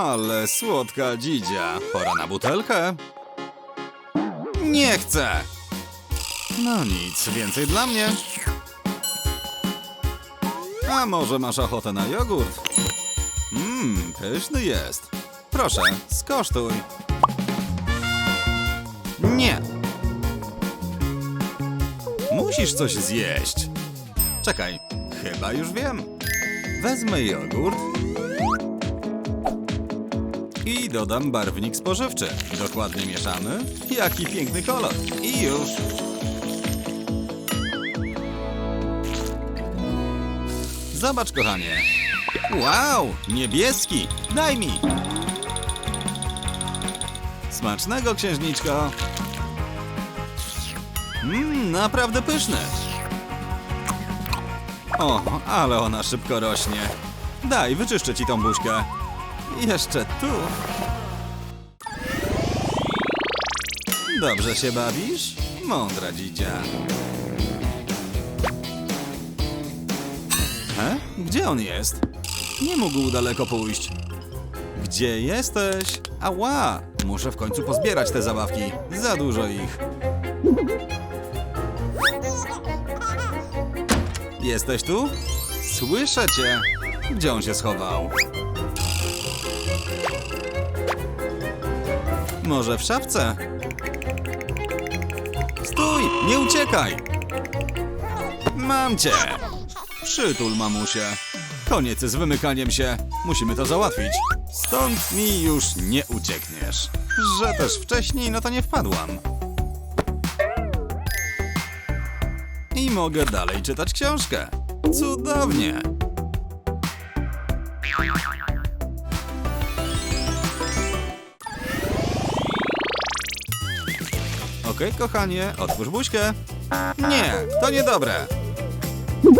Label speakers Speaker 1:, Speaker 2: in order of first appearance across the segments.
Speaker 1: Ale słodka dzidzia. Pora na butelkę. Nie chcę. No nic, więcej dla mnie. A może masz ochotę na jogurt? Mmm, pyszny jest. Proszę, skosztuj. Nie. Musisz coś zjeść. Czekaj, chyba już wiem. Wezmę jogurt i dodam barwnik spożywczy. Dokładnie mieszamy. Jaki piękny kolor. I już. Zobacz, kochanie. Wow, niebieski. Daj mi. Smacznego, księżniczko. Mmm, naprawdę pyszny. O, ale ona szybko rośnie. Daj, wyczyszczę ci tą buźkę. Jeszcze tu. Dobrze się bawisz? Mądra dzidzia. He? Gdzie on jest? Nie mógł daleko pójść. Gdzie jesteś? Ała! Muszę w końcu pozbierać te zabawki. Za dużo ich. Jesteś tu? Słyszę cię. Gdzie on się schował? Może w szafce? Stój! Nie uciekaj! Mam cię! Przytul, mamusie. Koniec z wymykaniem się. Musimy to załatwić. Stąd mi już nie uciekniesz. Że też wcześniej no to nie wpadłam. I mogę dalej czytać książkę. Cudownie! Okej, kochanie, otwórz buźkę. Nie, to niedobre.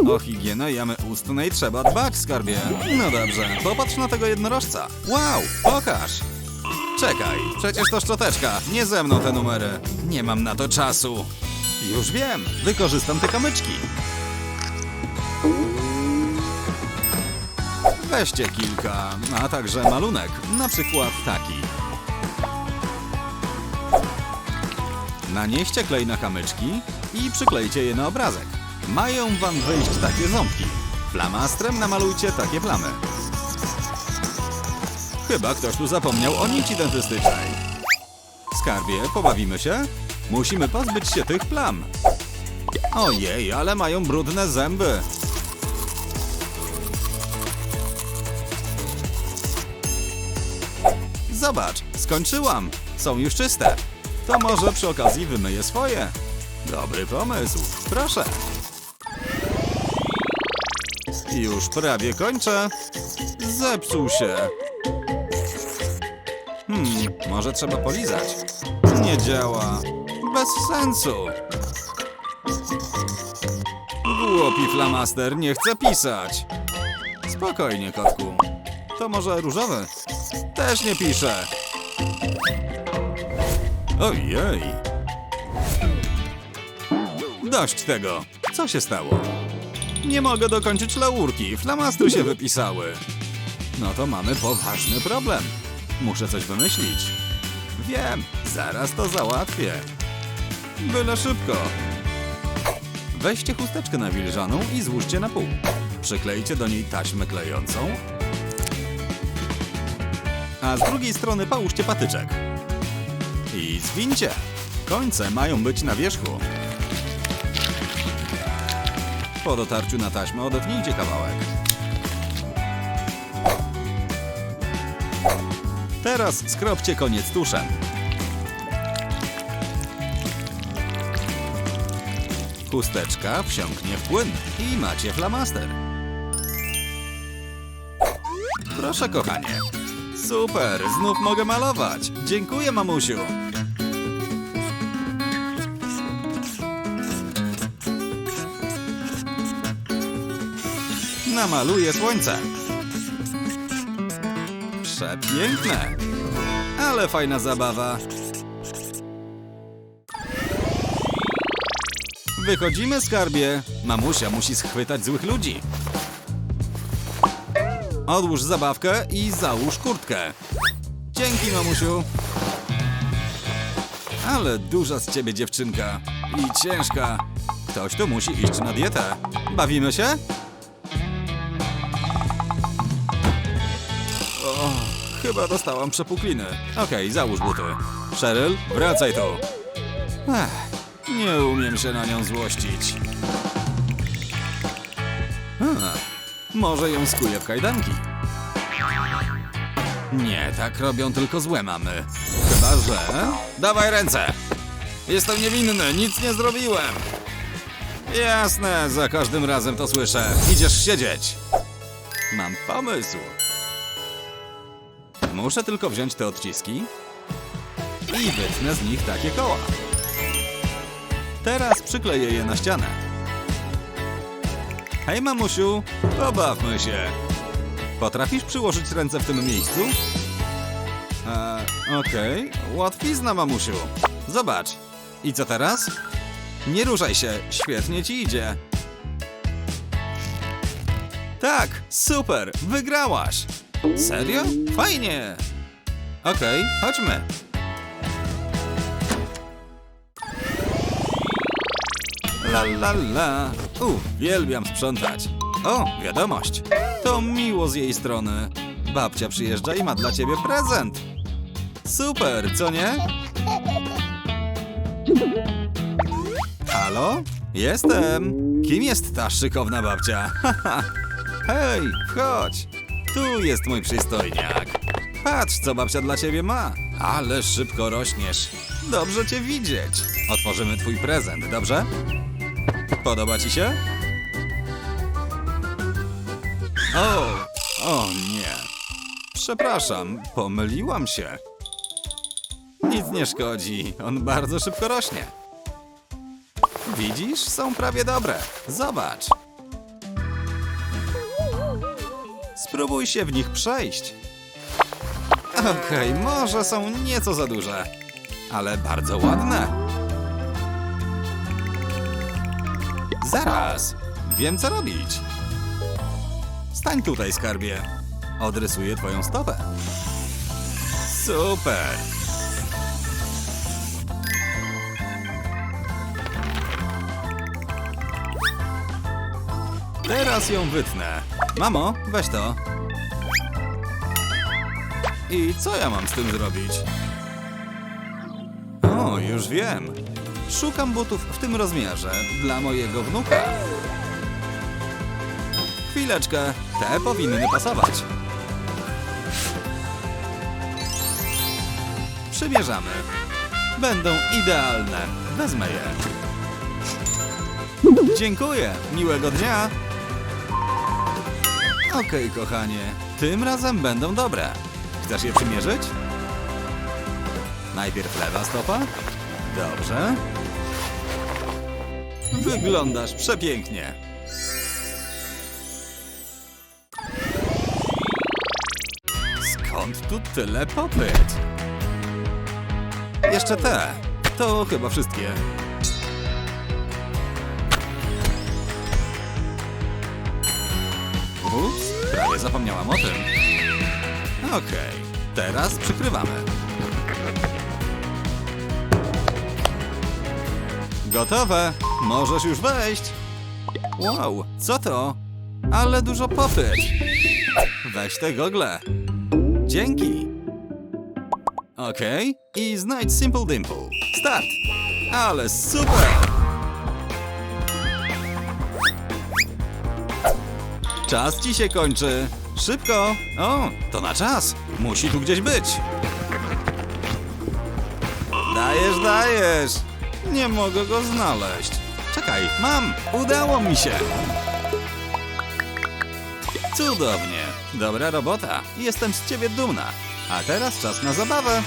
Speaker 1: O higienę jamy ustnej trzeba dbać, skarbie. No dobrze, popatrz na tego jednorożca. Wow, pokaż. Czekaj, przecież to szczoteczka. Nie ze mną te numery. Nie mam na to czasu. Już wiem, wykorzystam te kamyczki. Weźcie kilka, a także malunek, na przykład taki. Nanieście klej na kamyczki i przyklejcie je na obrazek. Mają wam wyjść takie ząbki. Flamastrem namalujcie takie plamy. Chyba ktoś tu zapomniał o nici dentystycznej. Skarbie, pobawimy się? Musimy pozbyć się tych plam. Ojej, ale mają brudne zęby. Zobacz, skończyłam. Są już czyste. To może przy okazji wymyję swoje. Dobry pomysł. Proszę. Już prawie kończę. Zepsuł się. Hmm, może trzeba polizać. Nie działa. Bez sensu. Głupi flamaster nie chce pisać. Spokojnie, kotku. To może różowy? Też nie pisze. Ojej. Dość tego. Co się stało? Nie mogę dokończyć laurki. Flamastry się wypisały. No to mamy poważny problem. Muszę coś wymyślić. Wiem, zaraz to załatwię. Byle szybko. Weźcie chusteczkę nawilżaną i złóżcie na pół. Przyklejcie do niej taśmę klejącą. A z drugiej strony połóżcie patyczek. I zwincie. Końce mają być na wierzchu. Po dotarciu na taśmę odetnijcie kawałek. Teraz skropcie koniec tuszem. Chusteczka wsiąknie w płyn i macie flamaster. Proszę, kochanie. Super, znów mogę malować. Dziękuję, mamusiu. Namaluję słońce. Przepiękne. Ale fajna zabawa. Wychodzimy, skarbie. Mamusia musi schwytać złych ludzi. Odłóż zabawkę i załóż kurtkę. Dzięki, mamusiu. Ale duża z ciebie dziewczynka. I ciężka. Ktoś tu musi iść na dietę. Bawimy się? Chyba dostałam przepukliny. Okej, załóż buty. Cheryl, wracaj tu. Ech, nie umiem się na nią złościć. Może ją skuję w kajdanki. Nie, tak robią tylko złe mamy. Chyba, że... Dawaj ręce! Jestem niewinny, nic nie zrobiłem! Jasne, za każdym razem to słyszę. Idziesz siedzieć. Mam pomysł. Muszę tylko wziąć te odciski i wytnę z nich takie koła. Teraz przykleję je na ścianę. Hej, mamusiu, pobawmy się. Potrafisz przyłożyć ręce w tym miejscu? Eee, okej. Łatwizna, mamusiu. Zobacz. I co teraz? Nie ruszaj się, świetnie ci idzie. Tak, super, wygrałaś. Serio? Fajnie. Okej, chodźmy. La la la. Uwielbiam sprzątać. O, wiadomość. To miło z jej strony. Babcia przyjeżdża i ma dla ciebie prezent. Super, co nie? Halo? Jestem. Kim jest ta szykowna babcia? Hej, wchodź. Tu jest mój przystojniak. Patrz, co babcia dla ciebie ma. Ale szybko rośniesz. Dobrze cię widzieć. Otworzymy twój prezent, dobrze? Podoba ci się? O, o nie. Przepraszam, pomyliłam się. Nic nie szkodzi, on bardzo szybko rośnie. Widzisz, są prawie dobre. Zobacz. Spróbuj się w nich przejść. Okej, może są nieco za duże, ale bardzo ładne. Zaraz, wiem co robić. Stań tutaj, skarbie. Odrysuję twoją stopę. Super. Teraz ją wytnę. Mamo, weź to. I co ja mam z tym zrobić? O, już wiem. Szukam butów w tym rozmiarze dla mojego wnuka. Chwileczkę, te powinny pasować. Przymierzamy. Będą idealne. Wezmę je. Dziękuję. Miłego dnia. Okej, kochanie. Tym razem będą dobre. Chcesz je przymierzyć? Najpierw lewa stopa. Dobrze. Wyglądasz przepięknie. Skąd tu tyle popyt? Jeszcze te. To chyba wszystkie. Ups, zapomniałam o tym. Okej, teraz przykrywamy. Gotowe, możesz już wejść. Wow, co to? Ale dużo popyt. Weź te gogle. Dzięki. Okej, i znajdź Simple Dimple. Start! Ale super! Czas ci się kończy. Szybko! O, to na czas. Musi tu gdzieś być. Dajesz, dajesz. Nie mogę go znaleźć. Czekaj, mam! Udało mi się! Cudownie. Dobra robota. Jestem z ciebie dumna. A teraz czas na zabawę.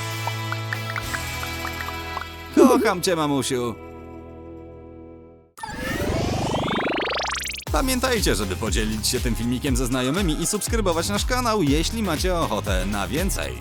Speaker 1: Kocham cię, mamusiu. Pamiętajcie, żeby podzielić się tym filmikiem ze znajomymi i subskrybować nasz kanał, jeśli macie ochotę na więcej.